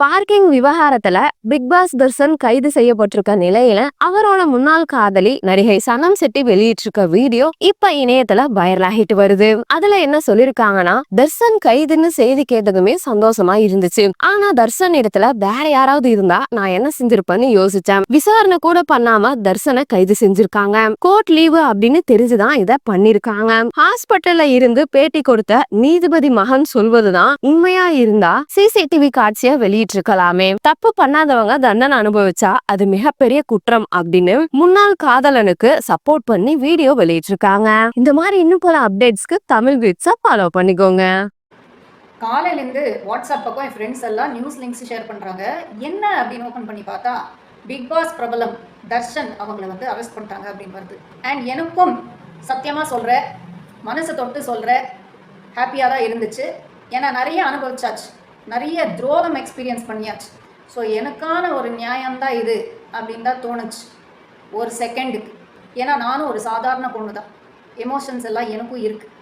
Parking விவகாரத்துல big pass Darshan கைது செய்யப்பட்டிருக்க நிலையில அவரோட முன்னாள் காதலி நடிகை சனம் செட்டி வெளியிட்டிருக்க வீடியோ இப்ப இணையத்துல வைரல் ஆகிட்டு வருது. அதுல என்ன சொல்லிருக்காங்கன்னா தர்சன் கைதுன்னு செய்தி கேட்டதுமே சந்தோஷமா இருந்துச்சு. ஆனா தர்சன் இடத்துல வேற யாராவது இருந்தா நான் என்ன செஞ்சிருப்பேன்னு யோசிச்சேன். விசாரணை கூட பண்ணாம தர்சனை கைது செஞ்சிருக்காங்க. கோர்ட் லீவு அப்படின்னு தெரிஞ்சுதான் இத பண்ணிருக்காங்க. ஹாஸ்பிட்டல்ல இருந்து பேட்டி கொடுத்த நீதிபதி மகன் சொல்வதுதான் உண்மையா இருந்தா சிசிடிவி காட்சியை வெளியிட்டு இருக்கலாமே தப்பு பண்ணாதவங்க தண்டனை அனுபவிச்சா அது மிகப்பெரிய குற்றம் அப்படின்னு முன்னாள் காதலனுக்கு சப்போர்ட் பண்ணி வீடியோ வெளியிட்டிருக்காங்க. இந்த மாதிரி இன்னும் பல அப்டேட்ஸ்க்கு தமிழ் விட்ஸ ஃபாலோ பண்ணிக்கோங்க. காலையிலேருந்து வாட்ஸ்அப் பக்கம் என் ஃப்ரெண்ட்ஸ் எல்லாம் நியூஸ் லிங்க்ஸ் ஷேர் பண்ணுறாங்க என்ன அப்படின்னு ஓப்பன் பண்ணி பார்த்தா பிக் பாஸ் பிரபலம் தர்ஷன் அவங்கள வந்து அரெஸ்ட் பண்ணிட்டாங்க அப்படின்னு வருது. அண்ட் எனக்கும் சத்தியமாக சொல்கிற மனசை தொட்டு சொல்கிற ஹாப்பியாக தான் இருந்துச்சு. ஏன்னா நிறைய அனுபவிச்சாச்சு. நிறைய துரோகம் எக்ஸ்பீரியன்ஸ் பண்ணியாச்சு. ஸோ எனக்கான ஒரு நியாயம்தான் இது அப்படின்னு தான் தோணுச்சு. ஒரு செகண்டுக்கு ஏன்னா நானும் ஒரு சாதாரண பொண்ணு தான் எமோஷன்ஸ் எல்லாம் எனக்கும் இருக்குது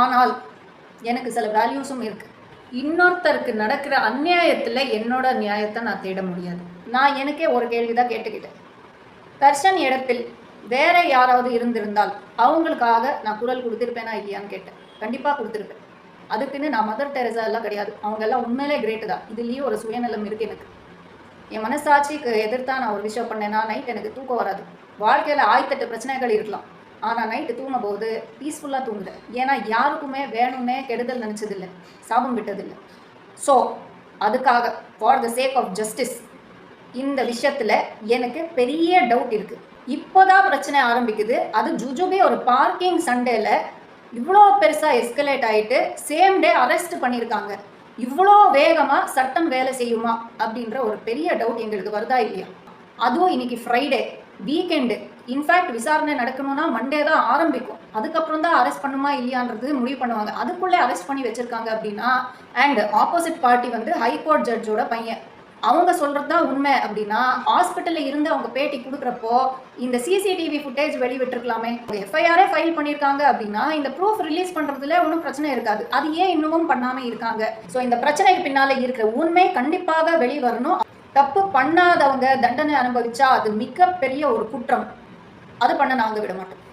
ஆனால் எனக்கு சில வேல்யூஸும் இருக்குது இன்னொருத்தருக்கு நடக்கிற அந்நியாயத்தில் என்னோட நியாயத்தை நான் தேட முடியாது. நான் எனக்கே ஒரு கேள்வி தான் கேட்டுக்கிட்டேன். தர்ஷன் இடத்தில் வேற யாராவது இருந்திருந்தால் அவங்களுக்காக நான் குரல் கொடுத்துருப்பேனா இல்லையான்னு கேட்டேன். கண்டிப்பாக கொடுத்துருப்பேன். அதுக்குன்னு நான் மதர் டெரசா எல்லாம் கிடையாது. அவங்க எல்லாம் உண்மையிலே கிரேட்டு தான். இதுலேயும் ஒரு சுயநலம் இருக்குது எனக்கு. என் மனசாட்சிக்கு எதிர்த்தா நான் ஒரு விஷயம் பண்ணேன்னா நைட் எனக்கு தூக்கம் வராது. வாழ்க்கையில் ஆயிரத்தெட்டு பிரச்சனைகள் இருக்கலாம். ஆனால் நைட்டு தூங்கும் போது பீஸ்ஃபுல்லாக தூங்குறேன் ஏன்னா யாருக்குமே வேணும்னே கெடுதல் நினச்சதில்லை. சாபம் விட்டதில்லை. ஸோ அதுக்காக for the sake of justice இந்த விஷயத்தில் எனக்கு பெரிய டவுட் இருக்குது இப்போதான் பிரச்சனை ஆரம்பிக்குது. அது ஜுஜுபே ஒரு பார்க்கிங் சண்டேல இவ்வளோ பெருசாக எஸ்கலேட் ஆகிட்டு சேம் டே அரெஸ்ட் பண்ணியிருக்காங்க இவ்வளோ வேகமாக சட்டம் வேலை செய்யுமா அப்படின்ற ஒரு பெரிய டவுட் எங்களுக்கு வருதா இல்லையா? அதுவும் இன்னைக்கு ஃப்ரைடே வீக்கெண்டு இன்ஃபேக்ட் விசாரணை நடக்கணும்னா மண்டே தான் ஆரம்பிக்கும். அதுக்கப்புறம் தான் அரெஸ்ட் பண்ணுமா இல்லையான்றது முடிவு பண்ணுவாங்க. அதுக்குள்ளே அரெஸ்ட் பண்ணி வச்சுருக்காங்க அப்படின்னா அண்ட் ஆப்போசிட் பார்ட்டி வந்து ஹைகோர்ட் ஜட்ஜோட பையன். அவங்க சொல்கிறது தான் உண்மை அப்படின்னா ஹாஸ்பிட்டலில் இருந்து அவங்க பேட்டி கொடுக்குறப்போ இந்த சிசிடிவி ஃபுட்டேஜ் வெளிவிட்டிருக்கலாமே. எஃப்ஐஆரே ஃபைல் பண்ணியிருக்காங்க அப்படின்னா இந்த ப்ரூஃப் ரிலீஸ் பண்ணுறதுல ஒன்றும் பிரச்சனை இருக்காது. அது ஏன் இன்னமும் பண்ணாமல் இருக்காங்க? ஸோ இந்த பிரச்சனைக்கு பின்னால் இருக்கிற உண்மை கண்டிப்பாக வெளிவரணும். தப்பு பண்ணாதவங்க தண்டனை அனுபவிச்சா அது மிகப்பெரிய ஒரு குற்றம். அது பண்ண நாங்கள் விட மாட்டோம்